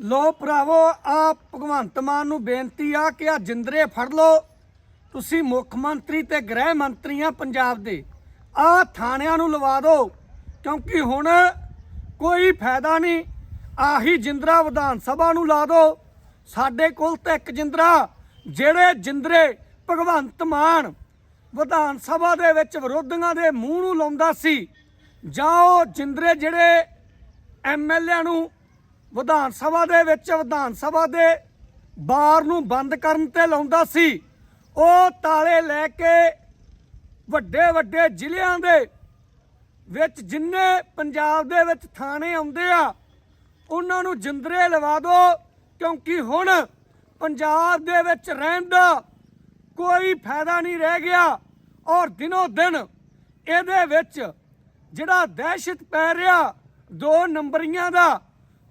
ਲੋ ਭਰਾਵੋ ਆ ਭਗਵੰਤ ਮਾਨ ਨੂੰ ਬੇਨਤੀ ਆ ਕਿ ਆ ਜਿੰਦਰੇ ਫੜ ਲਓ। ਤੁਸੀਂ ਮੁੱਖ ਮੰਤਰੀ ਤੇ ਗ੍ਰਹਿ ਮੰਤਰੀ ਆ ਪੰਜਾਬ ਦੇ। ਆ ਥਾਣਿਆਂ ਨੂੰ ਲਵਾ ਦਿਓ, ਕਿਉਂਕਿ ਹੁਣ ਕੋਈ ਫਾਇਦਾ ਨਹੀਂ। ਆਹੀ ਜਿੰਦਰਾ ਵਿਧਾਨ ਸਭਾ ਨੂੰ ਲਾ ਦਿਓ। ਸਾਡੇ ਕੋਲ ਤਾਂ ਇੱਕ ਜਿੰਦਰਾ, ਜਿਹੜੇ ਜਿੰਦਰੇ ਭਗਵੰਤ ਮਾਨ ਵਿਧਾਨ ਸਭਾ ਦੇ ਵਿੱਚ ਵਿਰੋਧੀਆਂ ਦੇ ਮੂੰਹ ਨੂੰ ਲਾਉਂਦਾ ਸੀ। ਜਾਂ ਉਹ ਜਿੰਦਰੇ ਜਿਹੜੇ ਐਮਐਲਏ ਨੂੰ ਵਿਧਾਨ ਸਭਾ ਦੇ ਵਿੱਚ ਵਿਧਾਨ ਸਭਾ ਦੇ ਬਾਰ ਨੂੰ ਬੰਦ ਕਰਨ ਤੇ ਲਾਉਂਦਾ ਸੀ। ਉਹ ਤਾਲੇ ਲੈ ਕੇ ਵੱਡੇ ਵੱਡੇ ਜ਼ਿਲ੍ਹਿਆਂ ਦੇ ਵਿੱਚ ਜਿੰਨੇ ਪੰਜਾਬ ਦੇ ਵਿੱਚ ਥਾਣੇ ਆਉਂਦੇ ਆ, ਉਹਨਾਂ ਨੂੰ ਜਿੰਦਰੇ ਲਵਾ ਦਿਓ ਕਿਉਂਕਿ ਹੁਣ ਪੰਜਾਬ ਦੇ ਵਿੱਚ ਰਹਿਣ ਦਾ ਕੋਈ ਫਾਇਦਾ ਨਹੀਂ ਰਹਿ ਗਿਆ। ਔਰ ਦਿਨੋ ਦਿਨ ਇਹਦੇ ਵਿੱਚ ਜਿਹੜਾ ਦਹਿਸ਼ਤ ਪੈ ਰਿਹਾ, ਦੋ ਨੰਬਰੀਆਂ ਦਾ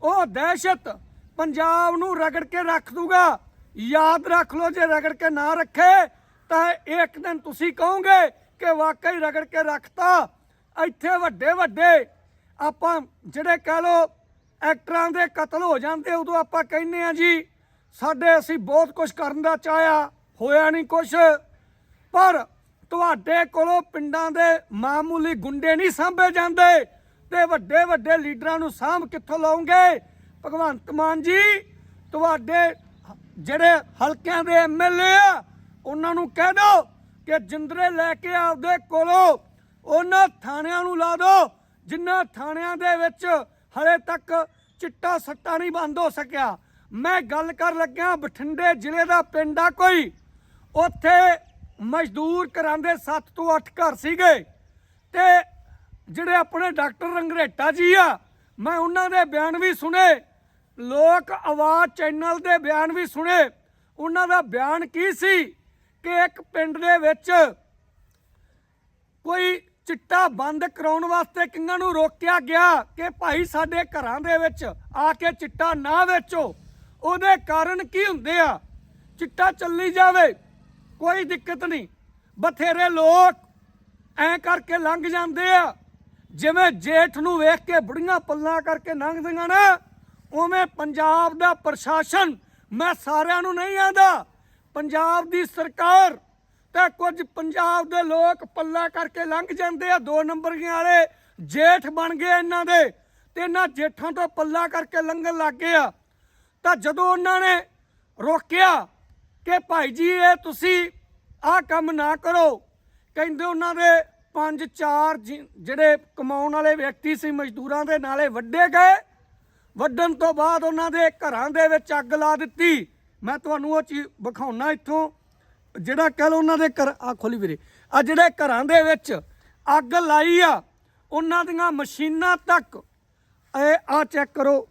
ਉਹ ਦਹਿਸ਼ਤ ਪੰਜਾਬ ਨੂੰ ਰਗੜ ਕੇ ਰੱਖ ਦੂਗਾ। ਯਾਦ ਰੱਖ ਲਓ, ਜੇ ਰਗੜ ਕੇ ਨਾ ਰੱਖੇ, ਤਾਂ ਇੱਕ ਦਿਨ ਤੁਸੀਂ ਕਹੋਗੇ ਕਿ ਵਾਕਈ ਰਗੜ ਕੇ ਰੱਖਤਾ। ਇੱਥੇ ਵੱਡੇ ਵੱਡੇ ਆਪਾਂ ਜਿਹੜੇ ਕਹਿ ਲਓ ਐਕਟਰਾਂ ਦੇ ਕਤਲ ਹੋ ਜਾਂਦੇ, ਉਦੋਂ ਆਪਾਂ ਕਹਿੰਦੇ ਆ ਜੀ, ਸਾਡੇ ਅਸੀਂ ਬਹੁਤ ਕੁਝ ਕਰਨ ਦਾ ਚਾਹਿਆ, ਹੋਇਆ ਨਹੀਂ ਕੁਝ ਪਰ ਤੁਹਾਡੇ ਕੋਲੋਂ ਪਿੰਡਾਂ ਦੇ ਮਾਮੂਲੀ ਗੁੰਡੇ ਨਹੀਂ ਸਾਂਭੇ ਜਾਂਦੇ। ਤੇ ਵੱਡੇ ਵੱਡੇ ਲੀਡਰਾਂ ਨੂੰ ਸਾਂਭ ਕਿੱਥੋਂ ਲਾਉਂਗੇ? ਭਗਵੰਤ ਮਾਨ ਜੀ, ਤੁਹਾਡੇ ਜਿਹੜੇ ਹਲਕਿਆਂ ਦੇ ਐਮਐਲਏ ਆ, ਉਹਨਾਂ ਨੂੰ ਕਹਿ ਦਿਓ ਕਿ ਜਿੰਦਰੇ ਲੈ ਕੇ ਆਪਦੇ ਕੋਲੋਂ ਉਹਨਾਂ ਥਾਣਿਆਂ ਨੂੰ ਲਾ ਦਿਓ ਜਿਨ੍ਹਾਂ ਥਾਣਿਆਂ ਦੇ ਵਿੱਚ ਹਲੇ ਤੱਕ ਚਿੱਟਾ ਸੱਟਾ ਨਹੀਂ ਬੰਦ ਹੋ ਸਕਿਆ। ਮੈਂ ਗੱਲ ਕਰ ਲੱਗਿਆ, ਬਠਿੰਡੇ ਜ਼ਿਲ੍ਹੇ ਦਾ ਪਿੰਡ ਆ ਕੋਈ। ਉੱਥੇ ਮਜ਼ਦੂਰ ਕਰਾਂਦੇ 7 ਤੋਂ 8 ਘਰ ਸੀਗੇ ਤੇ ਜਿਹੜੇ ਆਪਣੇ ਡਾਕਟਰ ਰੰਗਰੇਟਾ ਜੀ ਆ, ਮੈਂ ਉਹਨਾਂ ਦੇ ਬਿਆਨ ਵੀ ਸੁਣੇ, ਲੋਕ ਆਵਾਜ਼ ਚੈਨਲ ਦੇ ਬਿਆਨ ਵੀ ਸੁਣੇ। ਉਹਨਾਂ ਦਾ ਬਿਆਨ ਕੀ ਸੀ ਕਿ ਇੱਕ ਪਿੰਡ ਦੇ ਵਿੱਚ ਕੋਈ ਚਿੱਟਾ ਬੰਦ ਕਰਾਉਣ ਵਾਸਤੇ ਕਿੰਨਾਂ ਨੂੰ ਰੋਕਿਆ ਗਿਆ ਕਿ ਭਾਈ ਸਾਡੇ ਘਰਾਂ ਦੇ ਵਿੱਚ ਆ ਕੇ ਚਿੱਟਾ ਨਾ ਵੇਚੋ? ਉਹਦੇ ਕਾਰਨ ਕੀ ਹੁੰਦੇ ਆ? ਚਿੱਟਾ ਚੱਲੀ ਜਾਵੇ, ਕੋਈ ਦਿੱਕਤ ਨਹੀਂ। ਬਥੇਰੇ ਲੋਕ ਐ ਕਰਕੇ ਲੰਘ ਜਾਂਦੇ ਆ। ਜਿਵੇਂ ਜੇਠ ਨੂੰ ਵੇਖ ਕੇ ਬੁੜੀਆਂ ਪੱਲਾਂ ਕਰਕੇ ਲੰਘਦੀਆਂ ਨਾ, ਉਵੇਂ ਪੰਜਾਬ ਦਾ ਪ੍ਰਸ਼ਾਸਨ ਮੈਂ ਸਾਰਿਆਂ ਨੂੰ ਨਹੀਂ ਆਂਦਾ। ਪੰਜਾਬ ਦੀ ਸਰਕਾਰ ਤੇ ਕੁਝ ਪੰਜਾਬ ਦੇ ਲੋਕ ਪੱਲਾ ਕਰਕੇ ਲੰਘ ਜਾਂਦੇ ਆ, ਦੋ ਨੰਬਰੀਆਂ ਵਾਲੇ ਜੇਠ ਬਣ ਗਏ ਇਹਨਾਂ ਦੇ ਤੇ ਇਹਨਾਂ ਜੇਠਾਂ ਤੋਂ ਪੱਲਾ ਕਰਕੇ ਲੰਘਣ ਲੱਗ ਗਏ ਆ। ਤਾਂ ਜਦੋਂ ਉਹਨਾਂ ਨੇ ਰੋਕਿਆ ਕਿ ਭਾਈ ਜੀ, ਇਹ ਤੁਸੀਂ ਆਹ ਕੰਮ ਨਾ ਕਰੋ, ਕਹਿੰਦੇ ਉਹਨਾਂ ਦੇ ਪੰਜ ਚਾਰ ਜਿ- ਜਿਹੜੇ ਕਮਾਉਣ ਵਾਲੇ ਵਿਅਕਤੀ ਸੀ ਮਜ਼ਦੂਰਾਂ ਦੇ ਨਾਲੇ ਵੱਡੇ ਗਏ। ਵੱਢਣ ਤੋਂ ਬਾਅਦ ਉਹਨਾਂ ਦੇ ਘਰਾਂ ਦੇ ਵਿੱਚ ਅੱਗ ਲਾ ਦਿੱਤੀ। ਮੈਂ ਤੁਹਾਨੂੰ ਉਹ ਚੀਜ਼ ਵਿਖਾਉਣਾ ਇੱਥੋਂ। ਜਿਹੜਾ ਕਹਿ ਲਓ ਉਹਨਾਂ ਦੇ ਘਰ ਆ ਖੋਲੀ ਵੀਰੇ। ਆ ਜਿਹੜੇ ਘਰਾਂ ਦੇ ਵਿੱਚ ਅੱਗ ਲਾਈ ਆ, ਉਹਨਾਂ ਦੀਆਂ ਮਸ਼ੀਨਾਂ ਤੱਕ। ਇਹ ਆ ਚੈੱਕ ਕਰੋ।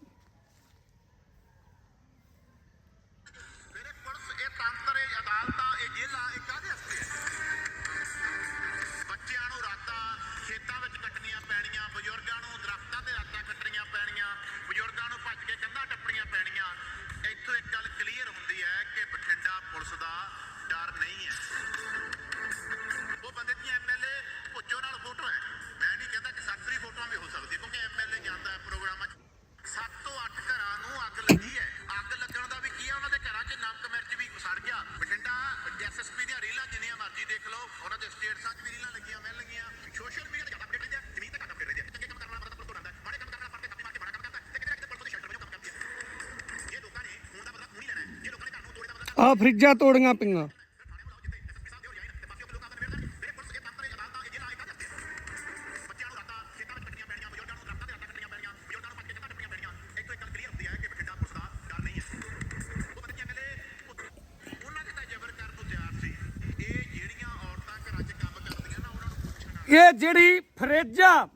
ਨਾ ਫਰਿੱਜਾਂ ਤੋੜੀਆਂ ਪਈਆਂ। ਇਹ ਜਿਹੜੀ ਫਰਿੱਜ ਆ,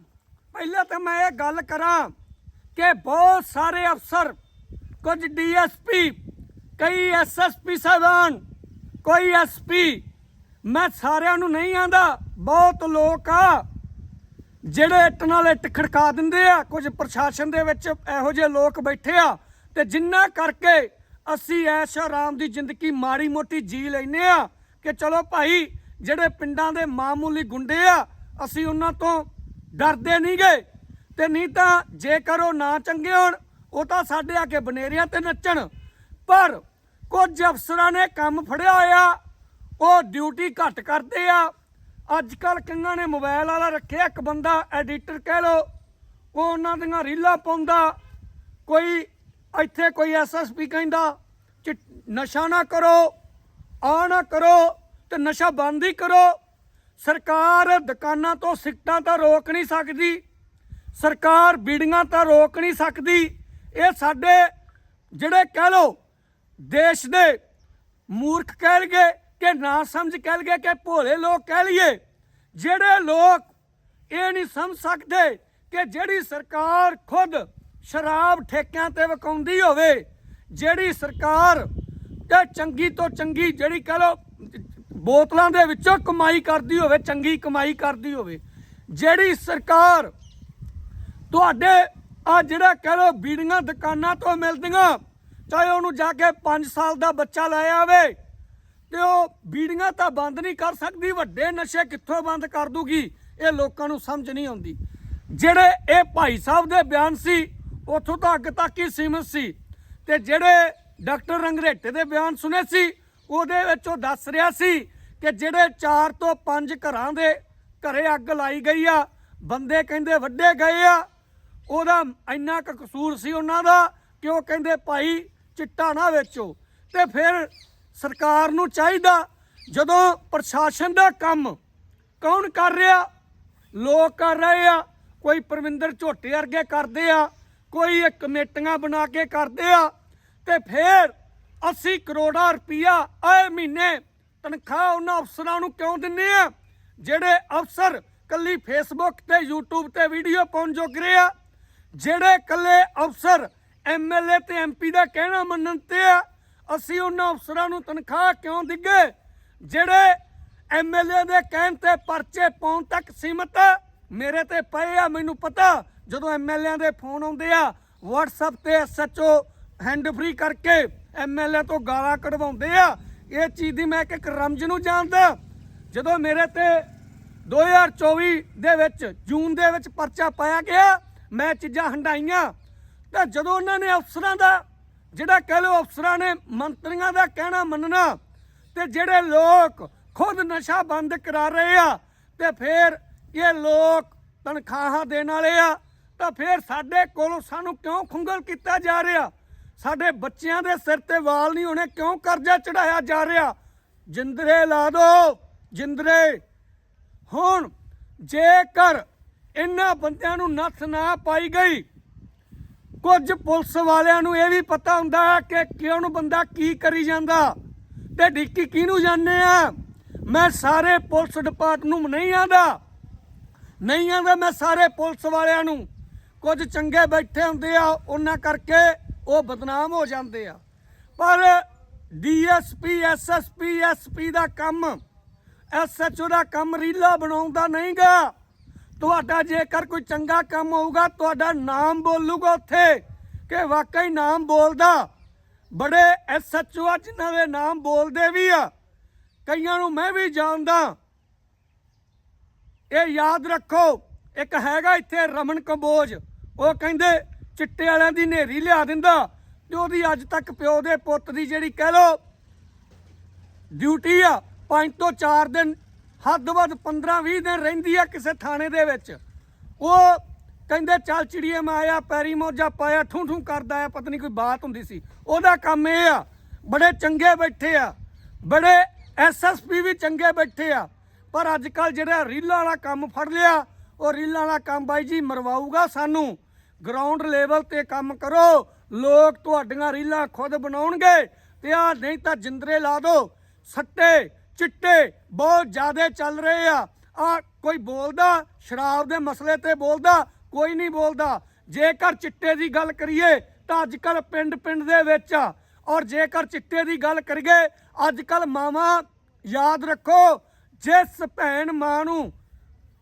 ਪਹਿਲਾਂ ਤਾਂ ਮੈਂ ਇਹ ਗੱਲ ਕਰਾਂ ਕਿ ਬਹੁਤ ਸਾਰੇ ਅਫਸਰ, ਕੁਝ ਡੀਐਸਪੀ ਕਈ ਐਸਐਸਪੀ ਸਾਹਿਬਾਨ ਕੋਈ ਐਸਪੀ ਮੈਂ ਸਾਰਿਆਂ ਨੂੰ ਨਹੀਂ ਆਂਦਾ, ਬਹੁਤ ਲੋਕ ਆ, ਜਿਹੜੇ ਇੱਟ ਨਾਲ ਇੱਟ ਖੜਕਾ ਦਿੰਦੇ ਆ, ਕੁਝ ਪ੍ਰਸ਼ਾਸਨ ਦੇ ਵਿੱਚ ਇਹੋ ਜਿਹੇ ਲੋਕ ਬੈਠੇ ਆ, ਤੇ ਜਿੰਨਾ ਕਰਕੇ ਅਸੀਂ ਐਸ਼ ਆਰਾਮ ਦੀ ਜ਼ਿੰਦਗੀ ਮਾੜੀ ਮੋਟੀ ਜੀ ਲੈਨੇ ਆ, ਕਿ ਚਲੋ ਭਾਈ, ਜਿਹੜੇ ਪਿੰਡਾਂ ਦੇ ਮਾਮੂਲੀ ਗੁੰਡੇ ਆ, ਅਸੀਂ ਉਹਨਾਂ ਤੋਂ ਡਰਦੇ ਨਹੀਂ ਗਏ ਤੇ ਨਹੀਂ ਤਾਂ ਜੇਕਰ ਉਹ ਨਾ ਚੰਗੇ ਹੋਣ, ਉਹ ਤਾਂ ਸਾਡੇ ਆ ਕੇ ਬਨੇਰਿਆਂ ਤੇ ਨੱਚਣ। ਪਰ ਕੁਝ ਅਫਸਰਾਂ ਨੇ ਕੰਮ ਫੜਿਆ ਹੋਇਆ ਉਹ ਡਿਊਟੀ ਘੱਟ ਕਰਦੇ ਆ। ਅੱਜ ਕੱਲ ਕਿੰਨਾਂ ਨੇ ਮੋਬਾਈਲ ਵਾਲਾ ਰੱਖਿਆ, ਇੱਕ ਬੰਦਾ ਐਡੀਟਰ ਕਹਿ ਲੋ ਉਹ ਉਹਨਾਂ ਦੀਆਂ ਰੀਲਾਂ ਪਾਉਂਦਾ। ਕੋਈ ਇੱਥੇ ਕੋਈ ਐਸਐਸਪੀ ਕਹਿੰਦਾ ਕਿ ਨਸ਼ਾ ਨਾ ਕਰੋ ਆ ਨਾ ਕਰੋ ਤੇ ਨਸ਼ਾ ਬੰਦ ਹੀ ਕਰੋ। ਸਰਕਾਰ ਦੁਕਾਨਾਂ ਤੋਂ ਸਿੱਟਾਂ ਤਾਂ ਰੋਕ ਨਹੀਂ ਸਕਦੀ, ਸਰਕਾਰ ਬੀੜੀਆਂ ਤਾਂ ਰੋਕ ਨਹੀਂ ਸਕਦੀ। ਇਹ ਸਾਡੇ ਜਿਹੜੇ ਕਹਿ ਲੋ ਦੇਸ਼ ਦੇ ਮੂਰਖ ਕਹਿ ਲਗੇ ਕਿ ਨਾ ਸਮਝ ਕਹਿ ਲਗੇ ਕਿ ਭੋਲੇ ਲੋਕ ਕਹਿ ਲਈਏ, ਜਿਹੜੇ ਲੋਕ ਇਹ ਨਹੀਂ ਸਮਝ ਸਕਦੇ ਕਿ ਜਿਹੜੀ ਸਰਕਾਰ ਖੁਦ ਸ਼ਰਾਬ ਠੇਕਿਆਂ ਤੇ ਵਿਕਾਉਂਦੀ ਹੋਵੇ, ਜਿਹੜੀ ਸਰਕਾਰ ਤੇ ਚੰਗੀ ਤੋਂ ਚੰਗੀ ਜਿਹੜੀ ਕਹ ਲੋ ਬੋਤਲਾਂ ਦੇ ਵਿੱਚੋਂ ਕਮਾਈ ਕਰਦੀ ਹੋਵੇ, ਚੰਗੀ ਕਮਾਈ ਕਰਦੀ ਹੋਵੇ, ਜਿਹੜੀ ਸਰਕਾਰ ਤੁਹਾਡੇ ਆ ਜਿਹੜਾ ਕਹ ਲੋ ਬੀੜੀਆਂ ਦੁਕਾਨਾਂ ਤੋਂ ਮਿਲਦੀਆਂ ਚਾਹੇ ਉਹਨੂੰ ਜਾ ਕੇ 5 ਸਾਲ ਦਾ ਬੱਚਾ ਲੈ ਆਵੇ, ਤੇ ਉਹ ਬੀੜੀਆਂ ਤਾਂ ਬੰਦ ਨਹੀਂ ਕਰ ਸਕਦੀ, ਵੱਡੇ ਨਸ਼ੇ ਕਿੱਥੋਂ ਬੰਦ ਕਰ ਦੂਗੀ, ਇਹ ਲੋਕਾਂ ਨੂੰ ਸਮਝ ਨਹੀਂ ਆਉਂਦੀ। ਜਿਹੜੇ ਇਹ ਭਾਈ ਸਾਹਿਬ ਦੇ ਬਿਆਨ ਸੀ, ਉੱਥੋਂ ਤਾਂ ਅੱਗ ਤੱਕ ਹੀ ਸੀਮਤ ਸੀ, ਤੇ ਜਿਹੜੇ ਡਾਕਟਰ ਰੰਗਰੇਟੇ ਦੇ ਬਿਆਨ ਸੁਨੇ ਸੀ, ਉਹਦੇ ਵਿੱਚ ਉਹ ਦੱਸ ਰਿਹਾ ਸੀ ਕਿ ਜਿਹੜੇ 4 ਤੋਂ 5 ਘਰਾਂ ਦੇ ਘਰੇ ਅੱਗ ਲਾਈ ਗਈ ਆ, ਬੰਦੇ ਕਹਿੰਦੇ ਵੱਡੇ ਗਏ ਆ, ਉਹਦਾ ਇੰਨਾ ਕੁ ਕਸੂਰ ਸੀ ਉਹਨਾਂ ਦਾ ਕਿ ਉਹ ਕਹਿੰਦੇ ਭਾਈ ਚਿੱਟਾ ਨਾ ਵੇਚੋ। ਤੇ ਫਿਰ ਸਰਕਾਰ ਨੂੰ ਚਾਹੀਦਾ, ਜਦੋਂ ਪ੍ਰਸ਼ਾਸਨ ਦਾ ਕੰਮ ਕੌਣ ਕਰ ਰਿਹਾ? ਲੋਕ ਕਰ ਰਹੇ ਆ, ਕੋਈ ਪਰਵਿੰਦਰ ਝੋਟੇ ਵਰਗੇ ਕਰਦੇ ਆ, ਕੋਈ ਇਹ ਕਮੇਟੀਆਂ ਬਣਾ ਕੇ ਕਰਦੇ ਆ, ਤੇ ਫਿਰ 80 ਕਰੋੜਾ ਰੁਪਇਆ ਆਏ ਮਹੀਨੇ ਤਨਖਾਹ ਉਹਨਾਂ ਅਫਸਰਾਂ ਨੂੰ ਕਿਉਂ ਦਿੰਨੇ ਆ? ਜਿਹੜੇ ਅਫਸਰ ਕੱਲੀ ਫੇਸਬੁੱਕ ਤੇ YouTube ਤੇ ਵੀਡੀਓ ਪਾਉਣ ਜੋਗ ਰਹੇ ਆ, ਜਿਹੜੇ ਕੱਲੇ ਅਫਸਰ ਐਮਐਲਏ ਤੇ ਐਮਪੀ ਦਾ ਕਹਿਣਾ ਮੰਨਣ ਤੇ ਆ, ਅਸੀਂ ਉਹਨਾਂ ਅਫਸਰਾਂ ਨੂੰ ਤਨਖਾਹ ਕਿਉਂ ਦਿੱਗੇ? ਜਿਹੜੇ ਐਮਐਲਏ ਦੇ ਕਹਿਣ ਤੇ ਪਰਚੇ ਪਾਉਣ ਤੱਕ ਸੀਮਤ ਮੇਰੇ ਤੇ ਪਏ ਆ, ਮੈਨੂੰ ਪਤਾ। ਜਦੋਂ ਐਮਐਲਏ ਦੇ ਫੋਨ ਆਉਂਦੇ ਆ, WhatsApp ਤੇ ਐਸਐਚਓ ਹੈਂਡ ਫ੍ਰੀ ਕਰਕੇ ਐਮਐਲਏ ਤੋਂ ਗਾਲਾਂ ਕਢਵਾਉਂਦੇ ਆ, ਇਹ ਚੀਜ਼ ਦੀ ਮੈਂ ਇੱਕ ਰਮਜ ਨੂੰ ਜਾਣਦਾ। ਜਦੋਂ ਮੇਰੇ ਤੇ 2024 ਦੇ ਵਿੱਚ, ਜੂਨ ਦੇ ਵਿੱਚ ਪਰਚਾ ਪਾਇਆ ਗਿਆ, ਮੈਂ ਚੀਜ਼ਾਂ ਹੰਡਾਈਆਂ ਤਾਂ ਜਦੋਂ ਉਹਨਾਂ ਨੇ ਅਫਸਰਾਂ ਦਾ, ਜਿਹੜਾ ਕਹਿ ਲਓ ਅਫਸਰਾਂ ਨੇ ਮੰਤਰੀਆਂ ਦਾ ਕਹਿਣਾ ਮੰਨਣਾ, ਤੇ ਜਿਹੜੇ ਲੋਕ ਖੁਦ ਨਸ਼ਾ ਬੰਦ ਕਰਾ ਰਹੇ ਆ, ਤੇ ਫਿਰ ਇਹ ਲੋਕ ਤਨਖਾਹਾਂ ਦੇਣ ਵਾਲੇ ਆ, ਤਾਂ ਫਿਰ ਸਾਡੇ ਕੋਲੋਂ ਸਾਨੂੰ ਕਿਉਂ ਖੁੰਗਲ ਕੀਤਾ ਜਾ ਰਿਹਾ? ਸਾਡੇ ਬੱਚਿਆਂ ਦੇ ਸਿਰ ਤੇ ਵਾਲ ਨਹੀਂ ਹੋਣੇ, ਕਿਉਂ ਕਰਜ਼ਾ ਚੜਾਇਆ ਜਾ ਰਿਹਾ? ਜਿੰਦਰੇ ਲਾ ਦੋ, ਜਿੰਦਰੇ। ਹੁਣ ਜੇਕਰ ਇਹਨਾਂ ਬੰਦਿਆਂ ਨੂੰ ਨੱਥ ਨਾ ਪਾਈ ਗਈ ਕੁਝ ਪੁਲਿਸ ਵਾਲਿਆਂ ਨੂੰ ਇਹ ਵੀ ਪਤਾ ਹੁੰਦਾ ਹੈ ਕਿ ਕਿਉਂ ਬੰਦਾ ਕੀ ਕਰੀ ਜਾਂਦਾ ਤੇ ਡਿੱਕੀ ਕਿਹਨੂੰ ਜਾਣਦੇ ਆ? ਮੈਂ ਸਾਰੇ ਪੁਲਿਸ ਡਿਪਾਰਟਮੈਂਟ ਨੂੰ ਨਹੀਂ ਆਂਦਾ। ਨਹੀਂ ਆਂਦਾ ਮੈਂ ਸਾਰੇ ਪੁਲਿਸ ਵਾਲਿਆਂ ਨੂੰ। ਕੁਝ ਚੰਗੇ ਬੈਠੇ ਹੁੰਦੇ ਆ, ਉਹਨਾਂ ਕਰਕੇ ਉਹ ਬਦਨਾਮ ਹੋ ਜਾਂਦੇ ਆ। ਪਰ ਡੀਐਸਪੀ, ਐਸਐਸਪੀ, ਐਸਪੀ ਦਾ ਕੰਮ, ਐਸਐਚਓ ਦਾ ਕੰਮ ਰੀਲਾ ਬਣਾਉਂਦਾ ਨਹੀਂਗਾ। ਤੁਹਾਡਾ ਜੇਕਰ ਕੋਈ ਚੰਗਾ ਕੰਮ ਹੋਊਗਾ, ਤੁਹਾਡਾ ਨਾਮ ਬੋਲੂਗਾ ਉੱਥੇ, ਕਿ ਵਾਕਈ ਨਾਮ ਬੋਲਦਾ। ਬੜੇ ਐਸਐਚਓ ਆ, ਜਿਨ੍ਹਾਂ ਦੇ ਨਾਮ ਬੋਲਦੇ ਵੀ ਆ। ਕਈਆਂ ਨੂੰ ਮੈਂ ਵੀ ਜਾਣਦਾ। ਇਹ ਯਾਦ ਰੱਖੋ, ਇੱਕ ਹੈਗਾ ਇੱਥੇ ਰਮਨ ਕੰਬੋਜ। ਉਹ ਕਹਿੰਦੇ, ਚਿੱਟੇ ਵਾਲਿਆਂ ਦੀ ਨੇਰੀ ਲਿਆ ਦਿੰਦਾ, ਤੇ ਉਹਦੀ ਅੱਜ ਤੱਕ ਪਿਓ ਦੇ ਪੁੱਤ ਦੀ ਜਿਹੜੀ ਕਹਿ ਲੋ ਡਿਊਟੀ ਆ 5 ਤੋਂ 4 ਦਿਨ ਹੱਦ ਵੱਧ 15-20 ਦਿਨ ਰਹਿੰਦੀ ਆ ਕਿਸੇ ਥਾਣੇ ਦੇ ਵਿੱਚ। ਉਹ ਕਹਿੰਦੇ, ਚੱਲ ਚਿੜੀਏ ਮਾਇਆ ਪੈਰੀ ਮੋਜਾ ਪਾਇਆ, ਠੂੰ ਠੂੰ ਕਰਦਾ ਆ, ਪਤਾ ਨਹੀਂ ਕੋਈ ਬਾਤ ਹੁੰਦੀ ਸੀ। ਉਹਦਾ ਕੰਮ ਇਹ ਆ, ਬੜੇ ਚੰਗੇ ਬੈਠੇ ਆ, ਬੜੇ ਐਸਐਸਪੀ ਵੀ ਚੰਗੇ ਬੈਠੇ ਆ, ਪਰ ਅੱਜ ਕੱਲ ਜਿਹੜਾ ਰੀਲਾਂ ਵਾਲਾ ਕੰਮ ਫੜ ਲਿਆ, ਉਹ ਰੀਲਾਂ ਵਾਲਾ ਕੰਮ ਬਾਈ ਜੀ ਮਰਵਾਊਗਾ ਸਾਨੂੰ। ਗਰਾਊਂਡ ਲੈਵਲ ਤੇ ਕੰਮ ਕਰੋ, ਲੋਕ ਤੁਹਾਡੀਆਂ ਰੀਲਾਂ ਖੁਦ ਬਣਾਉਣਗੇ, ਤੇ ਆ ਨਹੀਂ ਤਾਂ ਜਿੰਦਰੇ ਲਾ ਦੋ, ਸੱਟੇ। ਚਿੱਟੇ ਬਹੁਤ ਜ਼ਿਆਦਾ ਚੱਲ ਰਹੇ ਆ। ਆ ਕੋਈ ਬੋਲਦਾ, ਸ਼ਰਾਬ ਦੇ ਮਸਲੇ ਤੇ ਬੋਲਦਾ, ਕੋਈ ਨਹੀਂ ਬੋਲਦਾ। ਜੇਕਰ ਚਿੱਟੇ ਦੀ ਗੱਲ ਕਰੀਏ, ਤਾਂ ਅੱਜ ਕੱਲ ਪਿੰਡ ਪਿੰਡ ਦੇ ਵਿੱਚ ਆ। ਔਰ ਜੇਕਰ ਚਿੱਟੇ ਦੀ ਗੱਲ ਕਰੀਏ ਅੱਜ ਕੱਲ ਮਾਵਾਂ, ਯਾਦ ਰੱਖੋ, ਜਿਸ ਭੈਣ ਮਾਂ ਨੂੰ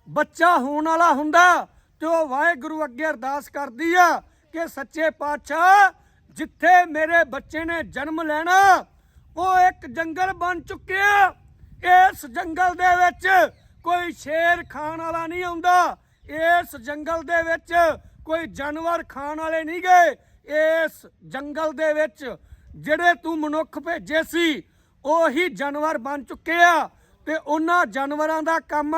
ਬੱਚਾ ਹੋਣ ਵਾਲਾ ਹੁੰਦਾ, ਤੇ ਉਹ ਵਾਹਿਗੁਰੂ ਅੱਗੇ ਅਰਦਾਸ ਕਰਦੀ ਆ ਕਿ ਸੱਚੇ ਪਾਤਸ਼ਾਹ, ਜਿੱਥੇ ਮੇਰੇ ਬੱਚੇ ਨੇ ਜਨਮ ਲੈਣਾ, ਉਹ ਇੱਕ ਜੰਗਲ ਬਣ ਚੁੱਕਿਆ। ਇਸ ਜੰਗਲ ਦੇ ਵਿੱਚ ਕੋਈ ਸ਼ੇਰ ਖਾਣ ਵਾਲਾ ਨਹੀਂ ਆਉਂਦਾ। ਇਸ ਜੰਗਲ ਦੇ ਵਿੱਚ ਕੋਈ ਜਾਨਵਰ ਖਾਣ ਵਾਲੇ ਨਹੀਂ ਗਏ। ਇਸ ਜੰਗਲ ਦੇ ਵਿੱਚ ਜਿਹੜੇ ਤੂੰ ਮਨੁੱਖ ਭੇਜੇ ਸੀ, ਉਹੀ ਜਾਨਵਰ ਬਣ ਚੁੱਕੇ ਆ ਤੇ ਉਹਨਾਂ ਜਾਨਵਰਾਂ ਦਾ ਕੰਮ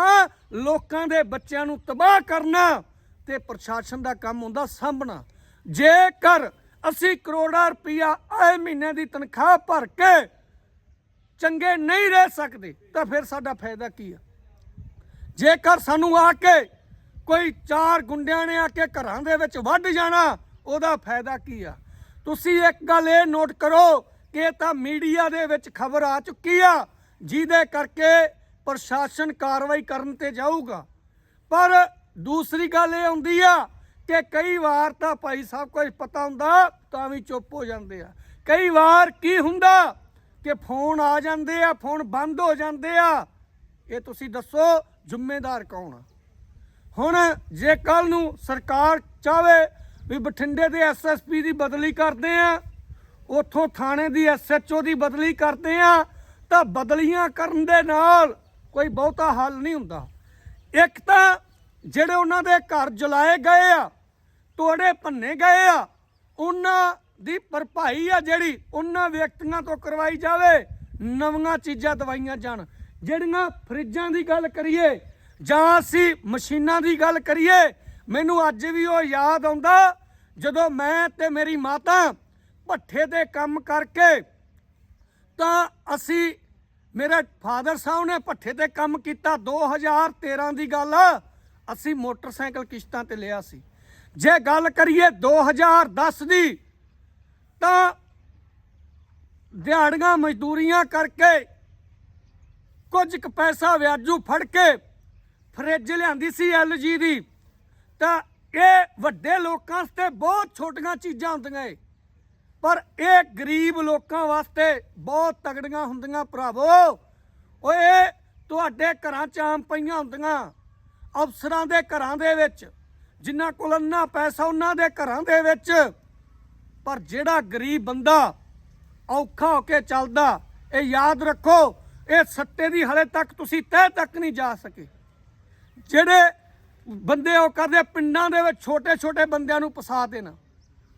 ਲੋਕਾਂ ਦੇ ਬੱਚਿਆਂ ਨੂੰ ਤਬਾਹ ਕਰਨਾ ਤੇ ਪ੍ਰਸ਼ਾਸਨ ਦਾ ਕੰਮ ਹੁੰਦਾ ਸਾਂਭਣਾ। ਜੇਕਰ ਅਸੀਂ ਕਰੋੜਾਂ ਰੁਪਇਆ ਆਏ ਮਹੀਨੇ ਦੀ ਤਨਖਾਹ ਭਰ ਕੇ ਚੰਗੇ ਨਹੀਂ ਰਹਿ ਸਕਦੇ, ਤਾਂ ਫਿਰ ਸਾਡਾ ਫਾਇਦਾ ਕੀ ਆ? ਜੇਕਰ ਸਾਨੂੰ ਆ ਕੇ ਕੋਈ ਚਾਰ ਗੁੰਡਿਆਂ ਨੇ ਆ ਕੇ ਘਰਾਂ ਦੇ ਵਿੱਚ ਵੱਢ ਜਾਣਾ, ਉਹਦਾ ਫਾਇਦਾ ਕੀ ਆ? ਤੁਸੀਂ ਇੱਕ ਗੱਲ ਇਹ ਨੋਟ ਕਰੋ ਕਿ ਤਾਂ ਮੀਡੀਆ ਦੇ ਵਿੱਚ ਖਬਰ ਆ ਚੁੱਕੀ ਆ, ਜਿਹਦੇ ਕਰਕੇ ਪ੍ਰਸ਼ਾਸਨ ਕਾਰਵਾਈ ਕਰਨ ਤੇ ਜਾਊਗਾ। ਪਰ ਦੂਸਰੀ ਗੱਲ ਇਹ ਹੁੰਦੀ ਆ ਕਿ ਕਈ ਵਾਰ ਤਾਂ ਭਾਈ ਸਾਹਿਬ, ਕੋਈ ਪਤਾ ਹੁੰਦਾ ਤਾਂ ਵੀ ਚੁੱਪ ਹੋ ਜਾਂਦੇ ਆ। ਕਈ ਵਾਰ ਕੀ ਹੁੰਦਾ ਕਿ ਫੋਨ ਆ ਜਾਂਦੇ ਆ, ਫੋਨ ਬੰਦ ਹੋ ਜਾਂਦੇ ਆ। ਇਹ ਤੁਸੀਂ ਦੱਸੋ ਜ਼ਿੰਮੇਦਾਰ ਕੌਣ ਆ? ਹੁਣ ਜੇ ਕੱਲ ਨੂੰ ਸਰਕਾਰ ਚਾਵੇ ਵੀ ਬਠਿੰਡੇ ਦੇ ਐਸਐਸਪੀ ਦੀ ਬਦਲੀ ਕਰਦੇ ਆ, ਉਥੋਂ ਥਾਣੇ ਦੀ ਐਸਐਚਓ ਦੀ ਬਦਲੀ ਕਰਦੇ ਆ, ਤਾਂ ਬਦਲੀਆਂ ਕਰਨ ਦੇ ਨਾਲ ਕੋਈ ਬਹੁਤਾ ਹੱਲ ਨਹੀਂ ਹੁੰਦਾ। ਇੱਕ ਤਾਂ ਜਿਹੜੇ ਉਹਨਾਂ ਦੇ ਘਰ ਜਲਾਏ ਗਏ ਆ, ਤੋੜੇ ਭੰਨੇ ਗਏ ਆ, ਉਹਨਾਂ ਦੀ ਭਰਪਾਈ ਆ ਜਿਹੜੀ ਉਹਨਾਂ ਵਿਅਕਤੀਆਂ ਤੋਂ ਕਰਵਾਈ ਜਾਵੇ, ਨਵੀਆਂ ਚੀਜ਼ਾਂ ਦਵਾਈਆਂ ਜਾਣ। ਜਿਹੜੀਆਂ ਫਰਿੱਜਾਂ ਦੀ ਗੱਲ ਕਰੀਏ ਜਾਂ ਅਸੀਂ ਮਸ਼ੀਨਾਂ ਦੀ ਗੱਲ ਕਰੀਏ, ਮੈਨੂੰ ਅੱਜ ਵੀ ਉਹ ਯਾਦ ਆਉਂਦਾ, ਜਦੋਂ ਮੈਂ ਤੇ ਮੇਰੀ ਮਾਤਾ ਭੱਠੇ ਤੇ ਕੰਮ ਕਰਕੇ ਤਾਂ ਅਸੀਂ, ਮੇਰੇ ਫਾਦਰ ਸਾਹਿਬ ਨੇ ਭੱਠੇ ਤੇ ਕੰਮ ਕੀਤਾ 2013 ਦੀ ਗੱਲ, ਅਸੀਂ ਮੋਟਰਸਾਈਕਲ ਕਿਸ਼ਤਾਂ ਤੇ ਲਿਆ ਸੀ। ਜੇ ਗੱਲ ਕਰੀਏ 2010 ਦੀ ਤਾਂ ਦਿਹਾੜੀਆਂ ਮਜ਼ਦੂਰੀਆਂ ਕਰਕੇ ਕੁਝ ਕੁ ਪੈਸਾ ਵਿਆਜੂ ਫੜ ਕੇ ਫਰਿੱਜ ਲਿਆਂਦੀ ਸੀ LG ਦੀ। ਤਾਂ ਇਹ ਵੱਡੇ ਲੋਕਾਂ ਵਾਸਤੇ ਬਹੁਤ ਛੋਟੀਆਂ ਚੀਜ਼ਾਂ ਹੁੰਦੀਆਂ ਏ। ਪਰ ਇਹ ਗਰੀਬ ਲੋਕਾਂ ਵਾਸਤੇ ਬਹੁਤ ਤਗੜੀਆਂ ਹੁੰਦੀਆਂ ਭਰਾਵੋ। ਓਏ, ਤੁਹਾਡੇ ਘਰਾਂ ਚ ਆਮ ਪਈਆਂ ਹੁੰਦੀਆਂ। ਅਫਸਰਾਂ ਦੇ ਘਰਾਂ ਦੇ ਵਿੱਚ, ਜਿਨ੍ਹਾਂ ਕੋਲ ਅੰਨਾ ਪੈਸਾ ਉਹਨਾਂ ਦੇ ਘਰਾਂ ਦੇ ਵਿੱਚ ਪਰ ਜਿਹੜਾ ਗਰੀਬ ਬੰਦਾ ਔਖਾ ਹੋ ਕੇ ਚੱਲਦਾ, ਇਹ ਯਾਦ ਰੱਖੋ, ਇਹ ਸੱਤੇ ਦੀ ਹਲੇ ਤੱਕ ਤੁਸੀਂ ਤਹਿ ਤੱਕ ਨਹੀਂ ਜਾ ਸਕੇ। ਜਿਹੜੇ ਬੰਦੇ ਉਹ ਕਰਦੇ ਪਿੰਡਾਂ ਦੇ ਵਿੱਚ ਛੋਟੇ ਛੋਟੇ ਬੰਦਿਆਂ ਨੂੰ ਫਸਾ ਦੇਣਾ।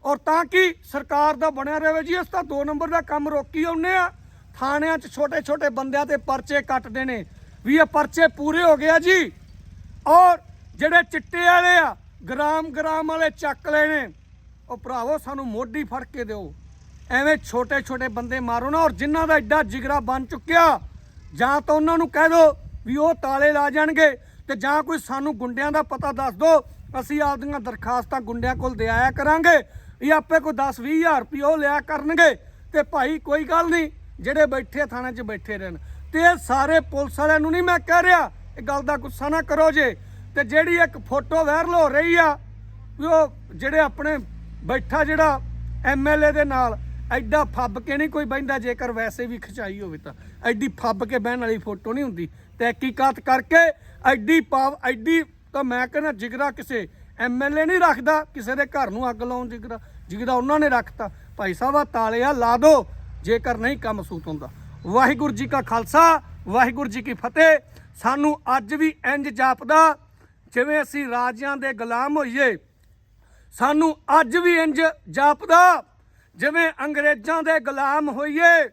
ਔਰ ਤਾਂ ਕਿ ਸਰਕਾਰ ਦਾ ਬਣਿਆ ਰਹੇ ਜੀ ਇਸ ਤਾਂ 2 ਨੰਬਰ ਦਾ ਕੰਮ ਰੋਕੀ ਆਉਨੇ ਆ ਥਾਣਿਆਂ 'ਚ ਛੋਟੇ ਛੋਟੇ ਬੰਦਿਆਂ ਤੇ ਪਰਚੇ ਕੱਟਦੇ ਨੇ ਵੀ ਇਹ ਪਰਚੇ ਪੂਰੇ ਹੋ ਗਿਆ ਜੀ। ਔਰ ਜਿਹੜੇ ਚਿੱਟੇ ਵਾਲੇ ਆ ਗ੍ਰਾਮ ਗ੍ਰਾਮ ਵਾਲੇ ਚੱਕ ਲੈਣੇ। ਉਹ ਭਰਾਵੋ, ਸਾਨੂੰ ਮੋਢੀ ਫੜ ਕੇ ਦਿਓ। ਐਵੇਂ ਛੋਟੇ ਛੋਟੇ ਬੰਦੇ ਮਾਰੋ ਨਾ, ਔਰ ਜਿਨ੍ਹਾਂ ਦਾ ਐਡਾ ਜਿਗਰਾ ਬਣ ਚੁੱਕਿਆ, ਜਾਂ ਤਾਂ ਉਹਨਾਂ ਨੂੰ ਕਹਿ ਦਿਓ ਵੀ ਉਹ ਤਾਲੇ ਲਾ ਜਾਣਗੇ, ਤੇ ਜਾਂ ਕੋਈ ਸਾਨੂੰ ਗੁੰਡਿਆਂ ਦਾ ਪਤਾ ਦੱਸ ਦਿਓ, ਅਸੀਂ ਆਪਦੀਆਂ ਦਰਖਾਸਤਾਂ ਗੁੰਡਿਆਂ ਕੋਲ ਦੇ ਆਇਆ ਕਰਾਂਗੇ, ਇਹ ਆਪੇ ਕੋਈ 10 20000 ਰੁਪਏ ਉਹ ਲਿਆ ਕਰਨਗੇ, ਤੇ ਭਾਈ ਕੋਈ ਗੱਲ ਨਹੀਂ, ਜਿਹੜੇ ਬੈਠੇ ਥਾਣੇ 'ਚ ਬੈਠੇ ਰਹਿਣ। ਤੇ ਇਹ ਸਾਰੇ ਪੁਲਿਸ ਵਾਲਿਆਂ ਨੂੰ ਨਹੀਂ ਮੈਂ ਕਹਿ ਰਿਹਾ, ਇਹ ਗੱਲ ਦਾ ਗੁੱਸਾ ਨਾ ਕਰੋ ਜੇ, ਤੇ ਜਿਹੜੀ ਇੱਕ ਫੋਟੋ ਵਾਇਰਲ ਹੋ ਰਹੀ ਆ, ਵੀ ਉਹ ਜਿਹੜੇ ਆਪਣੇ ਬੈਠਾ ਜਿਹੜਾ ਐਮਐਲਏ ਦੇ ਨਾਲ, ਐਡਾ ਫੱਬ ਕੇ ਨਹੀਂ ਕੋਈ ਬਹਿੰਦਾ, ਜੇਕਰ ਵੈਸੇ ਵੀ ਖਚਾਈ ਹੋਵੇ ਤਾਂ। ਐਡੀ ਫੱਬ ਕੇ ਬਹਿਣ ਵਾਲੀ ਫੋਟੋ ਨਹੀਂ ਹੁੰਦੀ। ਤਹਿਕੀਕਾਤ ਕਰਕੇ ਐਡੀ ਪਾਵ, ਐਡੀ ਤਾਂ ਮੈਂ ਕਹਿੰਦਾ ਜਿਗਰਾ ਕਿਸੇ ਐਮਐਲਏ ਨਹੀਂ ਰੱਖਦਾ, ਕਿਸੇ ਦੇ ਘਰ ਨੂੰ ਅੱਗ ਲਾਉਣ ਜਿਗਰਾ। ਜਿਗਰਾ ਉਹਨਾਂ ਨੇ ਰੱਖਤਾ। ਭਾਈ ਸਾਹਿਬ ਆ ਤਾਲਿਆ ਲਾ ਦੋ, ਜੇਕਰ ਨਹੀਂ ਕੰਮ ਸੂਤ ਹੁੰਦਾ। ਵਾਹਿਗੁਰੂ ਜੀ ਕਾ ਖਾਲਸਾ, ਵਾਹਿਗੁਰੂ ਜੀ ਕੀ ਫਤਿਹ। ਸਾਨੂੰ ਅੱਜ ਵੀ ਇੰਜ ਜਾਪਦਾ, ਜਿਵੇਂ ਅਸੀਂ ਰਾਜਿਆਂ ਦੇ ਗੁਲਾਮ ਹੋਈਏ ਸਾਨੂੰ ਅੱਜ ਵੀ ਇੰਜ ਜਾਪਦਾ। ਜਿਵੇਂ ਅੰਗਰੇਜ਼ਾਂ ਦੇ ਗੁਲਾਮ ਹੋਈਏ,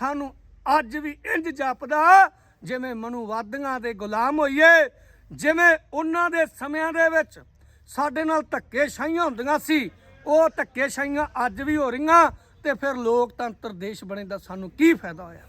ਸਾਨੂੰ ਅੱਜ ਵੀ ਇੰਜ ਜਾਪਦਾ। ਜਿਵੇਂ ਮਨੂਵਾਦੀਆਂ ਦੇ ਗੁਲਾਮ ਹੋਈਏ, ਜਿਵੇਂ ਉਹਨਾਂ ਦੇ ਸਮਿਆਂ ਦੇ ਵਿੱਚ ਸਾਡੇ ਨਾਲ ਧੱਕੇ ਸ਼ਾਹੀਆਂ ਹੁੰਦੀਆਂ ਸੀ, ਉਹ ਧੱਕੇ ਸ਼ਾਹੀਆਂ ਅੱਜ ਵੀ ਹੋ ਰਹੀਆਂ ਤੇ ਫਿਰ ਲੋਕਤੰਤਰ ਦੇਸ਼ ਬਣੇ ਦਾ ਸਾਨੂੰ ਕੀ ਫਾਇਦਾ ਹੋਇਆ?